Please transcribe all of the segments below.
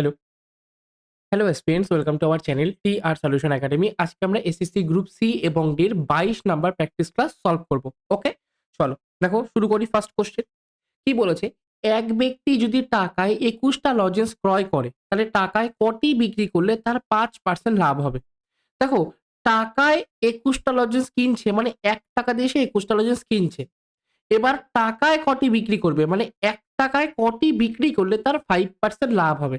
Hello. Hello students welcome to our channel T R solution academy. আজকে আমরা SSC group C এবং D এর ২২ number practice class solve করব। Okay? চলো দেখো শুরু করি ফার্স্ট কোয়েশ্চেন। কি বলেছে? এক ব্যক্তি যদি টাকায় ২১ টা লজেন্স ক্রয় করে, তাহলে টাকায় কটি বিক্রি করলে তার ৫% লাভ হবে? দেখো টাকায় ২১ টা লজেন্স কিনছে মানে ৳১ দিয়ে সে ২১ টা লজেন্স কিনছে। এবার টাকায় কটি বিক্রি করবে? মানে ৳১ কটি বিক্রি করলে তার 5% লাভ হবে?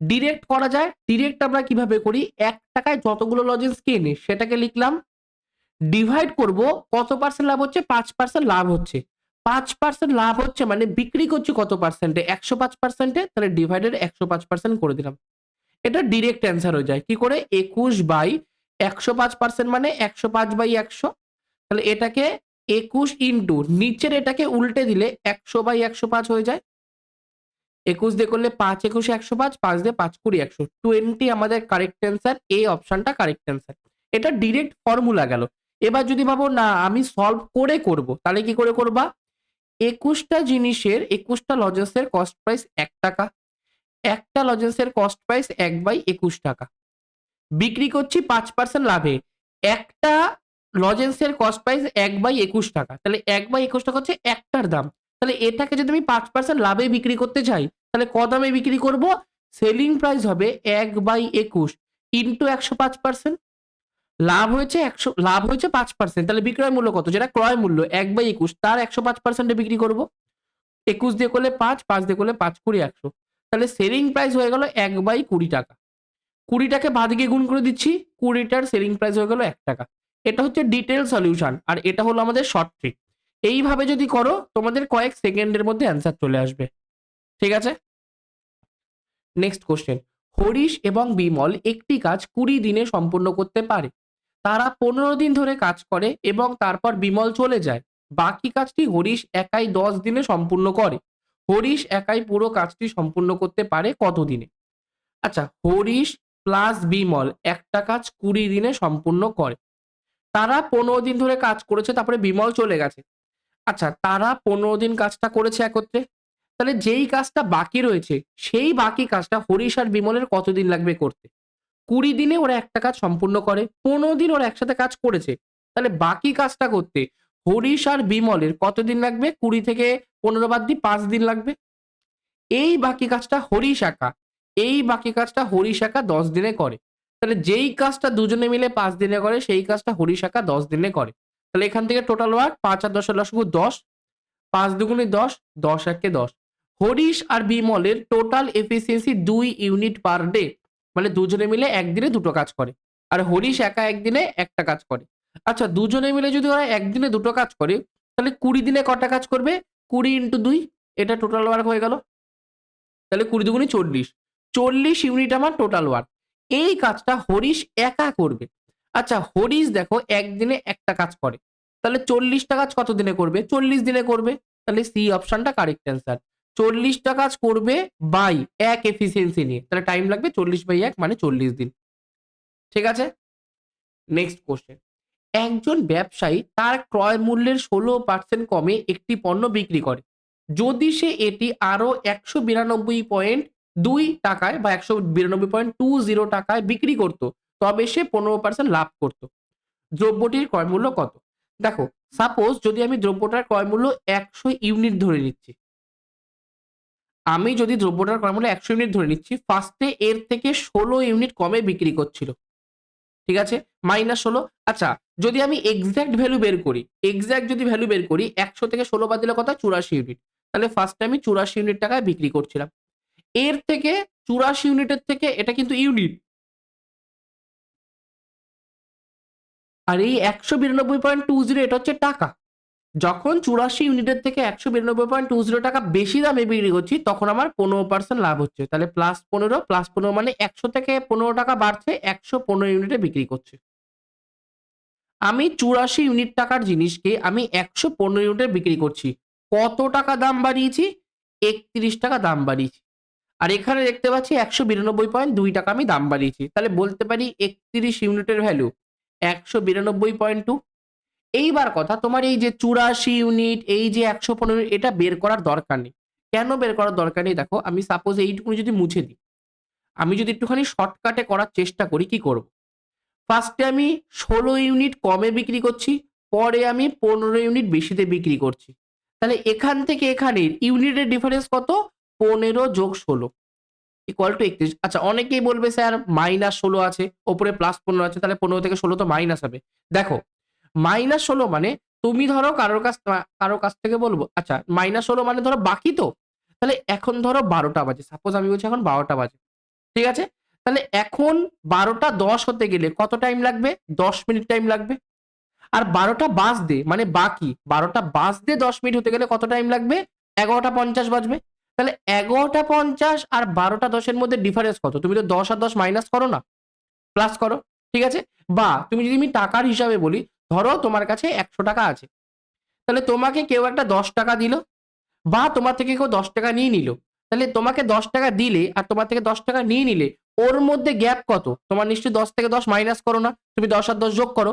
ডিরেক্ট করা যায়। ডিরেক্ট আমরা কীভাবে করি? এক টাকায় যতগুলো লজেন্স কেনে সেটাকে লিখলাম। ডিভাইড করব, কত পার্সেন্ট লাভ হচ্ছে? পাঁচ পার্সেন্ট লাভ হচ্ছে। পাঁচ পার্সেন্ট লাভ হচ্ছে মানে বিক্রি করছি কত পার্সেন্টে? একশো পাঁচ পার্সেন্টে তাহলে ডিভাইডেড ১০৫% করে দিলাম। এটা ডিরেক্ট অ্যান্সার হয়ে যায়। কি করে? ২১/১০৫% মানে ১০৫/১০০ তাহলে এটাকে ২১ ইন্টু নিচের এটাকে উল্টে দিলে ১০০/১০৫ হয়ে যায়। ২১ দিয়ে করলে ৫ ২১ ১০৫, ৫ দিয়ে ৫ ২০ ১০০ 20 আমাদের কারেক্ট অ্যান্সার। এ অপশনটা কারেক্ট অ্যান্সার। এটা ডিরেক্ট ফর্মুলা গেল। এবার যদি ভাবো না আমি সলভ করে করব, তাহলে কি করে করবা? একুশটা জিনিসের একুশটা লজেন্সের কস্ট প্রাইস এক টাকা একটা লজেন্সের কস্ট প্রাইস ১/২১ টাকা। বিক্রি করছি পাঁচ পার্সেন্ট লাভে। একটা লজেন্সের কস্ট প্রাইস ১/২১ টাকা। তাহলে ১/২১ টাকা হচ্ছে একটার দাম। তাহলে এটাকে যদি আমি পাঁচ পার্সেন্ট লাভে বিক্রি করতে চাই, তাহলে ক দামে বিক্রি করব? সেলিং প্রাইস হবে ১/২১ ইন্টু ১০৫% লাভ হয়েছে ১০০ লাভ হয়েছে পাঁচ পার্সেন্ট তাহলে বিক্রয় মূল্য কত? যেটা ক্রয় মূল্য ১/২১ তার একশো পাঁচ পার্সেন্টে বিক্রি করব। ২১ দিয়ে করলে ৫, ৫ দিয়ে করলে ৫ ২০ ১০০ তাহলে সেলিং প্রাইস হয়ে গেল ১/২০ টাকা। ২০ টাকে বাঁদিকে গুণ করে দিচ্ছি। ২০ টার সেলিং প্রাইস হয়ে গেল ৳১ এটা হচ্ছে ডিটেল সলিউশন আর এটা হলো আমাদের শর্ট ট্রিক। এইভাবে যদি করো, তোমাদের কয়েক সেকেন্ডের মধ্যে অ্যান্সার চলে আসবে। ঠিক আছে? নেক্সট কোশ্চেন হরিশ এবং বিমল একটি কাজ ২০ দিনে সম্পূর্ণ করতে পারে। তারা ১৫ দিন ধরে কাজ করে এবং তারপর বিমল চলে যায়। বাকি কাজটি হরিশ একাই ১০ দিনে সম্পূর্ণ করে। হরিশ একাই পুরো কাজটি সম্পূর্ণ করতে পারে কত দিনে? আচ্ছা হরিশ প্লাস বিমল একটা কাজ ২০ দিনে সম্পূর্ণ করে। তারা ১৫ দিন ধরে কাজ করেছে, তারপরে বিমল চলে গেছে। আচ্ছা তারা ১৫ দিন কাজটা করেছে একত্রে। তাহলে যেই কাজটা বাকি রয়েছে সেই বাকি কাজটা হরিশ আর বিমলের কতদিন লাগবে করতে? ২০ দিনে ওরা একটা কাজ সম্পূর্ণ করে। ১৫ দিন ওরা একসাথে কাজ করেছে। তাহলে বাকি কাজটা করতে হরিশ আর বিমলের কতদিন লাগবে? ২০ থেকে ১৫ বাদ দিই ৫ দিন লাগবে। এই বাকি কাজটা হরিশ একা, এই বাকি কাজটা হরিশ একা ১০ দিনে করে। তাহলে যেই কাজটা দুজনে মিলে পাঁচ দিনে করে সেই কাজটা হরিশ একা ১০ দিনে করে। তাহলে এখান থেকে টোটাল ওয়ার্ক ৫ আর ১০ এর লসাগু ১০, ৫ দুগুণে ১০, ১০ একে ১০। হরিশ আর বিমলের টোটাল এফিসিয়েন্সি দুই ইউনিট পার ডে মানে দুজনে মিলে একদিনে দুটো কাজ করে। আর হরিশ একা একদিনে একটা কাজ করে। আচ্ছা দুজনে মিলে যদি ওরা একদিনে দুটো কাজ করে তাহলে ২০ দিনে কটা কাজ করবে? ২০ ইন্টু দুই এটা টোটাল ওয়ার্ক হয়ে গেল। তাহলে ২০ দুগুণে ৪০ ৪০ ইউনিট আমার টোটাল ওয়ার্ক। এই কাজটা হরিশ একা করবে। আচ্ছা হরিশ দেখো একদিনে একটা কাজ করে। তাহলে ৪০ টা কাজ কত দিনে করবে? ৪০ দিনে করবে। তাহলে সি অপশনটা কারেক্ট অ্যান্সার। ৪০ টা কাজ করবে বাই এক এফিসিয়েন্সি নিয়ে। তাহলে টাইম লাগবে ৪০/১ মানে ৪০ দিন। ঠিক আছে? নেক্সট কোশ্চেন একজন ব্যবসায়ী তার ক্রয় মূল্যের ১৬% কমে একটি পণ্য বিক্রি করে। যদি সে এটি আরও একশো বিরানব্বই পয়েন্ট দুই টাকায় বা ১৯২.২০ টাকায় বিক্রি করত, তবে সে ১৫% লাভ করত। দ্রব্যটির ক্রয় মূল্য কত? দেখো সাপোজ যদি আমি দ্রব্যটার ক্রয় মূল্য ১০০ ইউনিট ধরে নিচ্ছি। আমি যদি দ্রব্যটার ক্রয় মূল্য ১০০ ইউনিট ধরে নিচ্ছি, ফার্স্টে এর থেকে ১৬ ইউনিট কমে বিক্রি করছিল। ঠিক আছে? মাইনাস ১৬ আচ্ছা যদি আমি এক্সাক্ট ভ্যালু বের করি, এক্সাক্ট যদি ভ্যালু বের করি ১০০ থেকে ১৬ বাদ দিলে কত চুরাশি ইউনিট। তাহলে ফার্স্টে আমি ৮৪ ইউনিট টাকায় বিক্রি করছিলাম। এর থেকে ৮৪ ইউনিটের থেকে এটা কিন্তু ইউনিট। আর এই ১৯২.২০ এটা হচ্ছে টাকা। যখন ৮৪ ইউনিটের থেকে ১৯২.২০ টাকা বেশি দামে বিক্রি করছি, তখন আমার ১৫% লাভ হচ্ছে। তাহলে প্লাস ১৫ প্লাস ১৫ মানে ১০০ থেকে ১৫ টাকা বাড়ছে ১১৫ ইউনিটে বিক্রি করছে। আমি ৮৪ ইউনিট টাকার জিনিসকে আমি ১১৫ ইউনিটে বিক্রি করছি। কত টাকা দাম বাড়িয়েছি? ৩১ টাকা দাম বাড়িয়েছি। আর এখানে দেখতে পাচ্ছি ১৯২.২ টাকা আমি দাম বাড়িয়েছি। তাহলে বলতে পারি ৩১ ইউনিটের ভ্যালু ১৯২.২ এইবার কথা তোমার এই যে ৮৪ ইউনিট, এই যে একশো পনেরো এটা বের করার দরকার নেই। কেন বের করার দরকার নেই? দেখো আমি সাপোজ এইটুকুনি যদি মুছে দিই। আমি যদি একটুখানি শর্টকাটে করার চেষ্টা করি কি করব ফার্স্টে আমি ষোলো ইউনিট কমে বিক্রি করছি পরে আমি পনেরো ইউনিট বেশিতে বিক্রি করছি তাহলে এখান থেকে এখানের ইউনিটের ডিফারেন্স কত পনেরো যোগ ষোলো ইকুয়াল টু একত্রিশ। আচ্ছা অনেকেই বলবে, স্যার মাইনাস ষোলো আছে, ওপরে প্লাস পনেরো আছে, তাহলে পনেরো থেকে ষোলো তো মাইনাস হবে। দেখো মাইনাস ষোলো মানে তুমি ধরো কারোর কাছ কারোর কাছ থেকে বলব আচ্ছা মাইনাস ষোলো মানে ধরো বাকি তো, তাহলে এখন ধরো বারোটা বাজে সাপোজ আমি বলছি এখন বারোটা বাজে, ঠিক আছে? তাহলে এখন বারোটা দশ হতে গেলে কত টাইম লাগবে? দশ মিনিট টাইম লাগবে। আর বারোটা দে মানে বাকি, বারোটা দিয়ে দশ মিনিট হতে গেলে কত টাইম লাগবে? এগারোটা পঞ্চাশ বাজবে। তাহলে এগারোটা পঞ্চাশ আর বারোটা দশের মধ্যে ডিফারেন্স কত? তুমি তো দশ আর দশ মাইনাস করো না প্লাস করো, ঠিক আছে? বা তুমি যদি আমি টাকার হিসাবে বলি, ধরো তোমার কাছে একশো টাকা আছে, তাহলে তোমাকে কেউ একটা দশ টাকা দিল, বা তোমার থেকে কেউ দশ টাকা নিয়ে নিল, তাহলে তোমাকে দশ টাকা দিলে আর তোমার থেকে দশ টাকা নিয়ে নিলে ওর মধ্যে গ্যাপ কত? তোমার নিশ্চয়ই দশ থেকে দশ মাইনাস করো না, তুমি দশ আর দশ যোগ করো,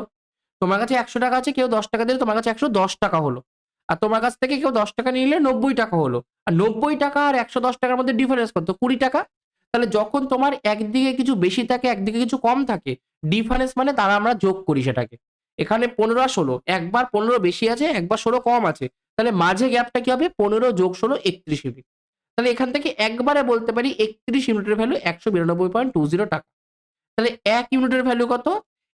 তোমার কাছে একশো টাকা আছে, কেউ দশ টাকা দিলে তোমার কাছে একশো দশ টাকা হলো আর তোমার কাছ থেকে কেউ দশ টাকা নিলে নব্বই টাকা হলো। আর নব্বই টাকা আর একশো দশ টাকার মধ্যে ডিফারেন্স কত কুড়ি টাকা? তাহলে যখন তোমার একদিকে কিছু বেশি থাকে, একদিকে কিছু কম থাকে ডিফারেন্স মানে তারা আমরা যোগ করি সেটাকে। এখানে পনেরো আর ষোলো। একবার পনেরো বেশি আছে, একবার ষোলো কম আছে। তাহলে মাঝে গ্যাপটা কি হবে? পনেরো যোগ ষোলো, একত্রিশ ইউনিট তাহলে এখান থেকে একবারে বলতে পারি একত্রিশ ইউনিটের ভ্যালু একশো বিরানব্বই পয়েন্ট টু জিরো টাকা। তাহলে এক ইউনিটের ভ্যালু কত?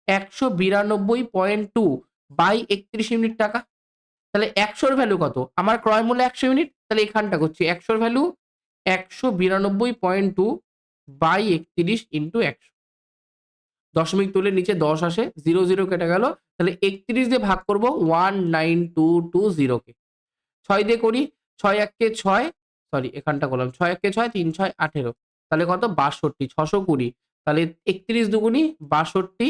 একশো বিরানব্বই পয়েন্ট টু বাই একত্রিশ ইউনিট টাকা। তাহলে একশোর ভ্যালু কত? আমার ক্রয় মূল্য একশো ইউনিট তাহলে এখানটা করছি একশোর ভ্যালু একশো বিরানব্বই পয়েন্ট টু বাই একত্রিশ ইন্টু একশো। দশমিক তুলে নিচে দশ আসে জিরো জিরো কেটে গেল, তাহলে একত্রিশ দিয়ে ভাগ করব ওয়ান নাইন টু টু জিরোকে ছয় দিয়ে করি, ছয় এককে ছয় সরি এখানটা করলাম, ছয় এককে ছয়, তিন ছয় আঠেরো। তাহলে কত? বাষট্টি, ছশো কুড়ি। তাহলে একত্রিশ দুগুনি বাষট্টি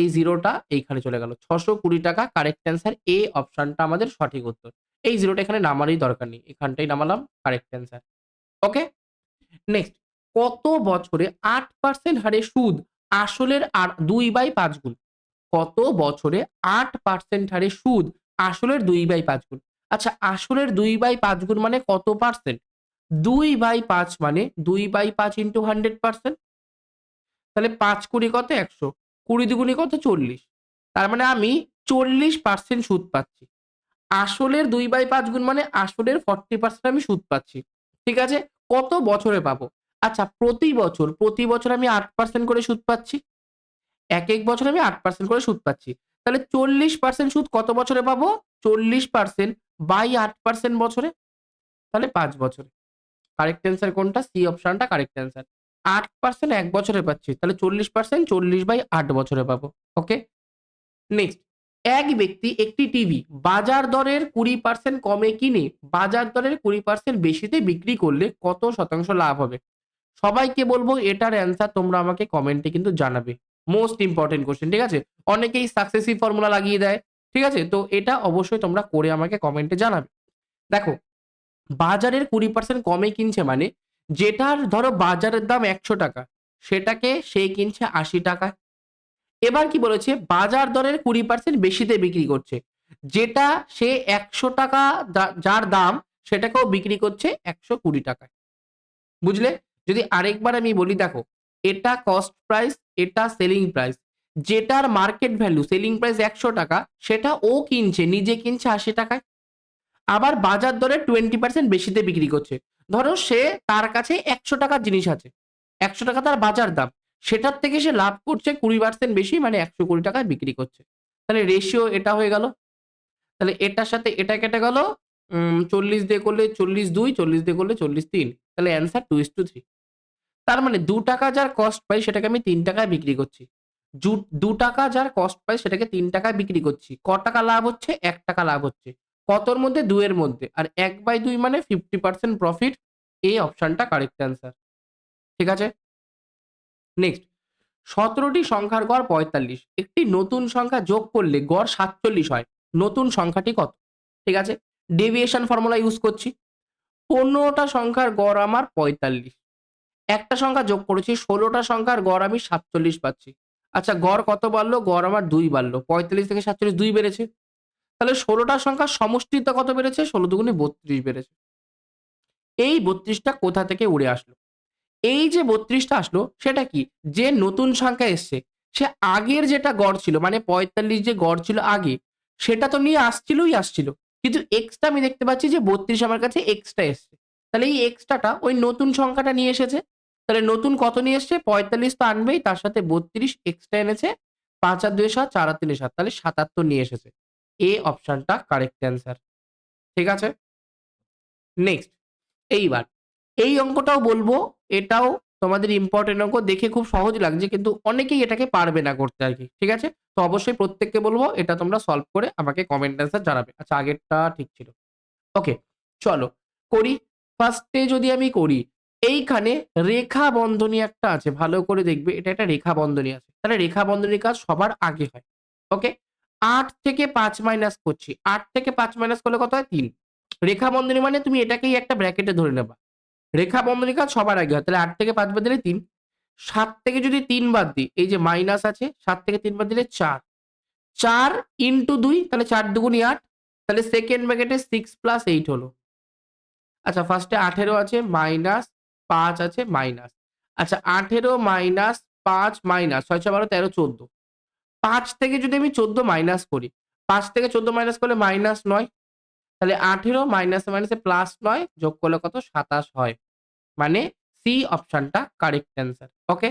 এই জিরোটা এইখানে চলে গেল। ছশো কুড়ি টাকা কারেক্ট অ্যান্সার এ অপশনটা আমাদের সঠিক উত্তর। এই জিরোটা এখানে নামারই দরকার নেই, এখানটাই নামালাম কারেক্ট অ্যান্সার ওকে নেক্সট কত বছরে আট পার্সেন্ট হারে সুদ আসলের আর দুই বাই পাঁচ গুণ? কত বছরে আট পার্সেন্ট হারে সুদ আসলের দুই বাই পাঁচ গুণ? আচ্ছা আসলের দুই বাই পাঁচ গুণ মানে কত পার্সেন্ট দুই বাই পাঁচ মানে দুই বাই পাঁচ ইন্টু হান্ড্রেড পার্সেন্ট তাহলে পাঁচ কুড়ি কত? একশো। কুড়ি দুগুণি কত? চল্লিশ। তার মানে আমি চল্লিশ পার্সেন্ট সুদ পাচ্ছি। আসলের দুই বাই পাঁচ গুণ মানে আসলের ফর্টি পার্সেন্ট আমি সুদ পাচ্ছি। ঠিক আছে? কত বছরে পাবো? আচ্ছা প্রতি বছর প্রতি বছর আমি আট পার্সেন্ট করে সুদ পাচ্ছি? এক এক বছর আমি আট পার্সেন্ট করে সুদ পাচ্ছি। তাহলে চল্লিশ পার্সেন্ট সুদ কত বছরে পাবো? চল্লিশ পার্সেন্ট বাই আট পার্সেন্ট বছরে। তাহলে পাঁচ বছরে। কারেক্ট অ্যান্সার কোনটা? সি অপশনটা কারেক্ট অ্যান্সার আট পার্সেন্ট এক বছরে পাচ্ছি, তাহলে চল্লিশ পার্সেন্ট চল্লিশ বাই আট বছরে পাবো ওকে নেক্সট এক ব্যক্তি একটি টিভি বাজার দরের কুড়ি পার্সেন্ট কমে কিনে বাজার দরের কুড়ি পার্সেন্ট বেশিতে বিক্রি করলে কত শতাংশ লাভ হবে? সবাইকে বলব এটার অ্যান্সার তোমরা আমাকে কমেন্টে কিন্তু জানাবে। মোস্ট ইম্পর্টেন্ট কোশ্চেন ঠিক আছে? অনেকেই সাকসেসিভ ফর্মুলা লাগিয়ে দেয়, ঠিক আছে? তো এটা অবশ্যই তোমরা করে আমাকে কমেন্টে জানাবে। দেখো, বাজারের কুড়ি পার্সেন্ট কমে কিনছে মানে যেটার ধরো বাজারের দাম একশো টাকা, সেটাকে সে কিনছে আশি টাকায় এবার কি বলেছে? বাজার দরের কুড়ি পার্সেন্ট বেশিতে বিক্রি করছে। যেটা সে একশো টাকা যার দাম, সেটাকেও বিক্রি করছে একশো কুড়ি টাকায়। বুঝলে? যদি আরেকবার আমি বলি, দেখো, এটা কস্ট প্রাইস এটা সেলিং প্রাইস যেটার মার্কেট ভ্যালু সেলিং প্রাইস একশো টাকা, সেটা ও কিনছে, নিজে কিনছে আশি টাকায়। আবার বাজার দরে টোয়েন্টি পার্সেন্ট বেশিতে বিক্রি করছে। ধরো সে তার কাছে একশো টাকার জিনিস আছে। একশো টাকা তার বাজার দাম। সেটার থেকে সে লাভ করছে কুড়ি পার্সেন্ট বেশি মানে একশো কুড়ি টাকায় বিক্রি করছে। তাহলে রেশিও এটা হয়ে গেল। তাহলে এটার সাথে এটা কেটে গেল। চল্লিশ দিয়ে করলে চল্লিশ দুই, চল্লিশ দিয়ে করলে চল্লিশ তিন। তাহলে answer two is to three তার মানে দু টাকা যার কস্ট পাই সেটাকে আমি তিন টাকায় বিক্রি করছি। দু টাকা যার কস্ট পাই সেটাকে তিন টাকায় বিক্রি করছি। ক টাকা লাভ হচ্ছে? এক টাকা লাভ হচ্ছে। কতর মধ্যে? দুয়ের মধ্যে। আর এক বাই দুই মানে ফিফটি পার্সেন্ট প্রফিট এই অপশনটা কারেক্ট অ্যান্সার ঠিক আছে? নেক্সট সতেরোটি সংখ্যার গড় পঁয়তাল্লিশ। একটি নতুন সংখ্যা যোগ করলে গড় সাতচল্লিশ হয়। নতুন সংখ্যাটি কত? ঠিক আছে? ডেভিয়েশন ফর্মুলা ইউজ করছি। পনেরোটা সংখ্যার গড় আমার পঁয়তাল্লিশ। একটা সংখ্যা যোগ করেছি, ষোলোটা সংখ্যার গড় আমি সাতচল্লিশ পাচ্ছি। আচ্ছা গড় কত বাড়লো? গড় আমার দুই বাড়লো। পঁয়তাল্লিশ থেকে সাতচল্লিশ দুই বেড়েছে। তাহলে ষোলোটা সংখ্যার সমষ্টিটা কত বেড়েছে? ষোলো দুগুণে বত্রিশ বেড়েছে। এই বত্রিশটা কোথা থেকে উড়ে আসলো? এই যে বত্রিশটা আসলো, সেটা কি? যে নতুন সংখ্যা এসছে, সে আগের যেটা গড় ছিল মানে পঁয়তাল্লিশ যে গড় ছিল আগে, সেটা তো নিয়ে আসছিলই আসছিল। কিন্তু এক্সটা আমি দেখতে পাচ্ছি যে বত্রিশ আমার কাছে এক্সট্রা এসছে। তাহলে এই এক্সট্রাটা ওই নতুন সংখ্যাটা নিয়ে এসেছে। তাহলে নতুন কত নিয়ে এসছে? পঁয়তাল্লিশ তো আনবেই, তার সাথে বত্রিশ এক্সট্রা এনেছে, পাঁচ আর দুই সাত, চার আর তিনে সাত, তাহলে সাতাত্তর নিয়ে এসেছে। এ অপশনটা কারেক্ট অ্যান্সার ঠিক আছে? নেক্সট এইবার, এই অঙ্কটাও বলব, এটাও তোমাদের ইম্পর্টেন্ট অঙ্ক, দেখে খুব সহজ লাগছে, কিন্তু অনেকেই এটাকে পারবে না করতে আর কি, ঠিক আছে? তো অবশ্যই প্রত্যেককে বলব, এটা তোমরা সলভ করে আমাকে কমেন্ট অ্যান্সার জানাবে। আচ্ছা আগেরটা ঠিক ছিল। ওকে চলো, করি। ফার্স্টে যদি আমি করি, এইখানে রেখা বন্ধনী একটা আছে, ভালো করে দেখবে, এটা একটা রেখা বন্ধনী আছে। তাহলে রেখা বন্ধনীর কাজ সবার আগে হয় ওকে আট থেকে পাঁচ মাইনাস করছি। আট থেকে পাঁচ মাইনাস করলে কত হয়? তিন। রেখা বন্ধনী মানে তুমি এটাকেই একটা ব্র্যাকেটে ধরে নেবা। রেখা বন্ধনী কাজ সবার আগে হয়। তাহলে আট থেকে পাঁচ বাদ দিলে তিন। সাত থেকে যদি তিন বাদ দিই, এই যে মাইনাস আছে, সাত থেকে তিন বাদ দিলে চার। চার ইন্টু দুই, তাহলে চার দুগুনি আট। তাহলে সেকেন্ড ব্র্যাকেটে সিক্স প্লাস এইট হলো। আচ্ছা ফার্স্টে আঠেরো আছে মাইনাস পাঁচ আছে মাইনাস আচ্ছা আঠেরো মাইনাস পাঁচ মাইনাস ছয় ছয় বারো, তেরো, চোদ্দ। পাঁচ থেকে যদি আমি চোদ্দ মাইনাস করি, পাঁচ থেকে চোদ্দ মাইনাস করলে মাইনাস নয়, তাহলে আঠেরো মাইনাসে মাইনাসে প্লাস নয়, যোগ করলে কত? সাতাশ হয়। মানে সি অপশনটা correct answer okay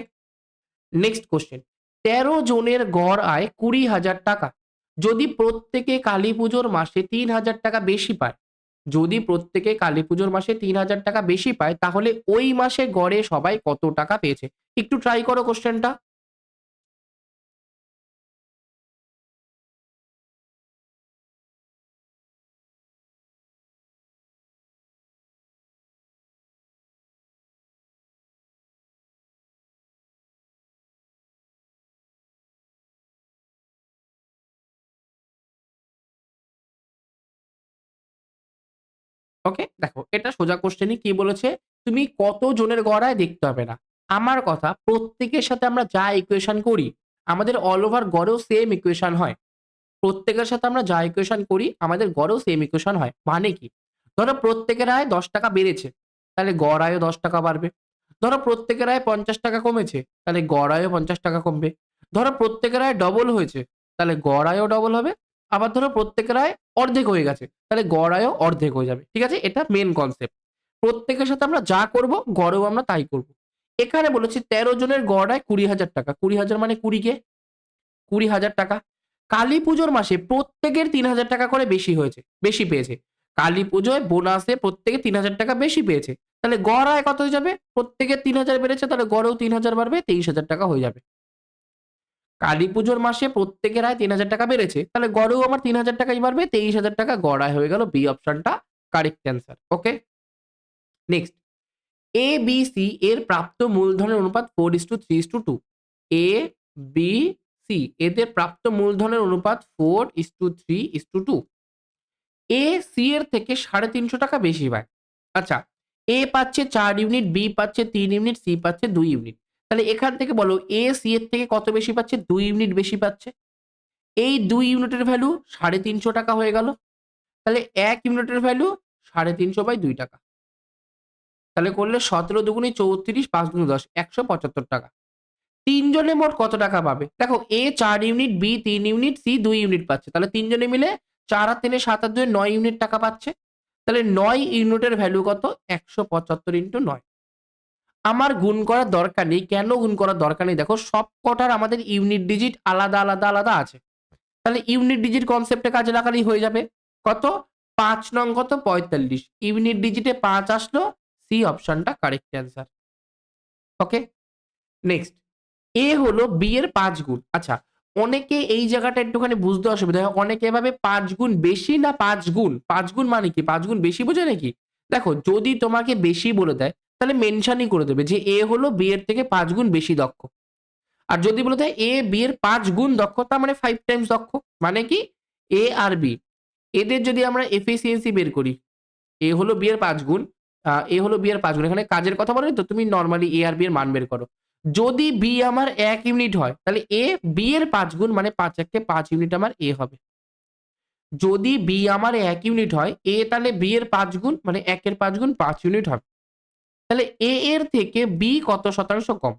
next question তেরো জনের গড় আয় কুড়ি হাজার টাকা। যদি প্রত্যেকে কালী পুজোর মাসে তিন হাজার টাকা বেশি পায়, যদি প্রত্যেকে কালী পুজোর মাসে তিন হাজার টাকা বেশি পায়, তাহলে ওই মাসে গড়ে সবাই কত টাকা পেয়েছে? একটু ট্রাই করো কোশ্চেনটা ওকে দেখো, এটা সোজা কোশ্চেনই কি বলেছে? তুমি কত জনের গড়ায় দেখতে হবে না? আমার কথা, প্রত্যেকের সাথে আমরা যা ইকুয়েশন করি, আমাদের অল ওভার গড়েও সেম ইকুয়েশন হয়। প্রত্যেকের সাথে আমরা যা ইকুয়েশন করি, আমাদের গড়েও সেম ইকুয়েশন হয়। মানে কি? ধরো প্রত্যেকের আয় দশ টাকা বেড়েছে, তাহলে গড় আয়ও দশ টাকা বাড়বে। ধরো প্রত্যেকের আয় পঞ্চাশ টাকা কমেছে, তাহলে গড় আয়ও পঞ্চাশ টাকা কমবে। ধরো প্রত্যেকের আয় ডবল হয়েছে, তাহলে গড় আয়ও ডবল হবে আবার ধরো প্রত্যেকের আয় অর্ধেক হয়ে গেছে, তাহলে গড় আয়ও অর্ধেক হয়ে যাবে, ঠিক আছে? এটা মেন কনসেপ্ট প্রত্যেকের সাথে আমরা যা করব, গড়েও আমরা তাই করব। এখানে বলেছি তেরো জনের গড় আয় কুড়ি হাজার টাকা। কুড়ি হাজার মানে কুড়িকে কুড়ি হাজার টাকা। কালী পুজোর মাসে প্রত্যেকের তিন হাজার টাকা করে বেশি হয়েছে, বেশি পেয়েছে। কালী পুজোয় বোনাসে প্রত্যেকে তিন হাজার টাকা বেশি পেয়েছে। তাহলে গড় আয় কত হয়ে যাবে? প্রত্যেকের তিন হাজার বেড়েছে, তাহলে গড়েও তিন হাজার বাড়বে, তেইশ হাজার টাকা হয়ে যাবে। কালী পুজোর মাসে প্রত্যেকের আয় তিন হাজার টাকা বেড়েছে। তাহলে গড়েও আমার তিন হাজার টাকাই বাড়বে তেইশ হাজার টাকা গড় আয় হয়ে গেল বি অপশনটা correct answer okay next A B C এর প্রাপ্ত মূলধনের অনুপাত four is to three is to two A B C এদের প্রাপ্ত মূলধনের অনুপাত four is to three is to two A C এর থেকে সাড়ে তিনশো টাকা বেশি পায়। আচ্ছা এ পাচ্ছে চার ইউনিট বি পাচ্ছে তিন ইউনিট সি পাচ্ছে দুই ইউনিট তাহলে এখান থেকে বলো এ সি এর থেকে কত বেশি পাচ্ছে? দুই ইউনিট বেশি পাচ্ছে। এই দুই ইউনিটের ভ্যালু সাড়ে তিনশো টাকা হয়ে গেল। তাহলে এক ইউনিটের ভ্যালু সাড়ে তিনশো বাই দুই টাকা। তাহলে করলে সতেরো দুগুণে চৌত্রিশ পাঁচ দুগুণে দশ, একশো পঁচাত্তর টাকা। তিনজনে মোট কত টাকা পাবে? দেখো এ চার ইউনিট বি তিন ইউনিট সি দুই ইউনিট পাচ্ছে। তাহলে তিনজনে মিলে চার আর তিনে সাত আর দুয়ে নয় ইউনিট টাকা পাচ্ছে। তাহলে নয় ইউনিটের ভ্যালু কত? একশো পঁচাত্তর ইন্টু নয়। আমার গুণ করার দরকার নেই, কেন গুণ করার দরকার নেই? দেখো সব কটার আমাদের ইউনিট ডিজিট আলাদা আলাদা আলাদা আছে। তাহলে ইউনিট ডিজিট কনসেপ্টে কাজে লাগালেই হয়ে যাবে। কত? পাঁচ নং কত? পঁয়তাল্লিশ। ইউনিট ডিজিটে পাঁচ আসলো সি অপশনটা correct answer okay next A হলো বি এর পাঁচ গুণ। আচ্ছা অনেকে এই জায়গাটা একটুখানি বুঝতে অসুবিধা হয়। অনেকে এভাবে পাঁচ গুণ বেশি না পাঁচ গুণ? পাঁচ গুণ মানে কি? পাঁচ গুণ বেশি বোঝে নাকি? দেখো, যদি তোমাকে বেশি বলে দেয় তাহলে মেনশনই করে দেবে যে এ হলো বি এর থেকে পাঁচ গুণ বেশি দক্ষ। আর যদি বলতে এ বি এর পাঁচ গুণ দক্ষ, তার মানে ফাইভ টাইমস দক্ষ মানে কি? এ আর বি এদের যদি আমরা এফিসিয়েন্সি বের করি এ হলো বি এর পাঁচ গুণ এ হলো বি এর পাঁচ গুণ, এখানে কাজের কথা বলে তো তুমি নর্মালি এ আর বি এর মান বের করো। যদি বি আমার এক ইউনিট হয়, তাহলে এ বি এর পাঁচ গুণ মানে পাঁচ একে পাঁচ ইউনিট আমার এ হবে। যদি বি আমার এক ইউনিট হয় এ তাহলে বি এর পাঁচ গুণ মানে একের পাঁচ গুণ পাঁচ ইউনিট হবে। তাহলে এ এর থেকে বি কত শতাংশ কম?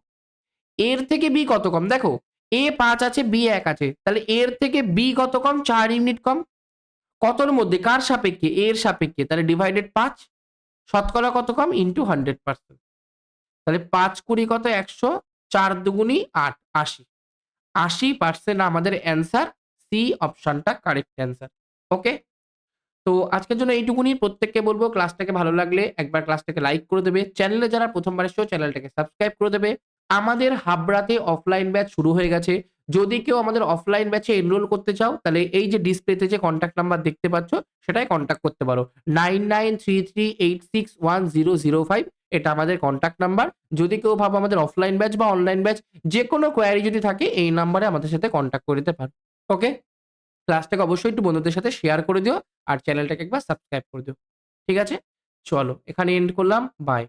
এর থেকে বি কত কম? দেখো এ পাঁচ আছে বি এক আছে। তাহলে এর থেকে বি কত কম? চার ইউনিট কম। কতর মধ্যে? কার সাপেক্ষে? এর সাপেক্ষে। তাহলে ডিভাইডেড পাঁচ, শতকরা কত কম? ইন্টু হান্ড্রেড পার্সেন্ট তাহলে পাঁচ কুড়ি কত? একশো চার দুগুনি আট, আশি। আশি পার্সেন্ট আমাদের অ্যান্সার সি অপশনটা কারেক্ট অ্যান্সার ওকে তো আজকের জন্য এইটুকুনি। প্রত্যেককে বলব ক্লাসটাকে ভালো লাগলে একবার ক্লাসটাকে লাইক করে দেবে। চ্যানেলে যারা প্রথমবার এসছো চ্যানেলটাকে সাবস্ক্রাইব করে দেবে। আমাদের হাবড়াতে অফলাইন ব্যাচ শুরু হয়ে গেছে। যদি কেউ আমাদের অফলাইন ব্যাচে এনরোল করতে চাও, তাহলে এই যে ডিসপ্লেতে যে কন্ট্যাক্ট নাম্বার দেখতে পাচ্ছ, সেটাই কন্ট্যাক্ট করতে পারো। Nine nine three three eight six one zero zero five এটা আমাদের কন্ট্যাক্ট নাম্বার যদি কেউ ভাবো আমাদের অফলাইন ব্যাচ বা অনলাইন ব্যাচ যে কোনো কোয়ারি যদি থাকে, এই নাম্বারে আমাদের সাথে কন্ট্যাক্ট করে দিতে পারো। ওকে ক্লাসটাকে অবশ্যই একটু বন্ধুদের সাথে শেয়ার করে দিও আর চ্যানেলটাকে একবার সাবস্ক্রাইব করে দিও। ঠিক আছে? চলো, এখানে এন্ড করলাম। বাই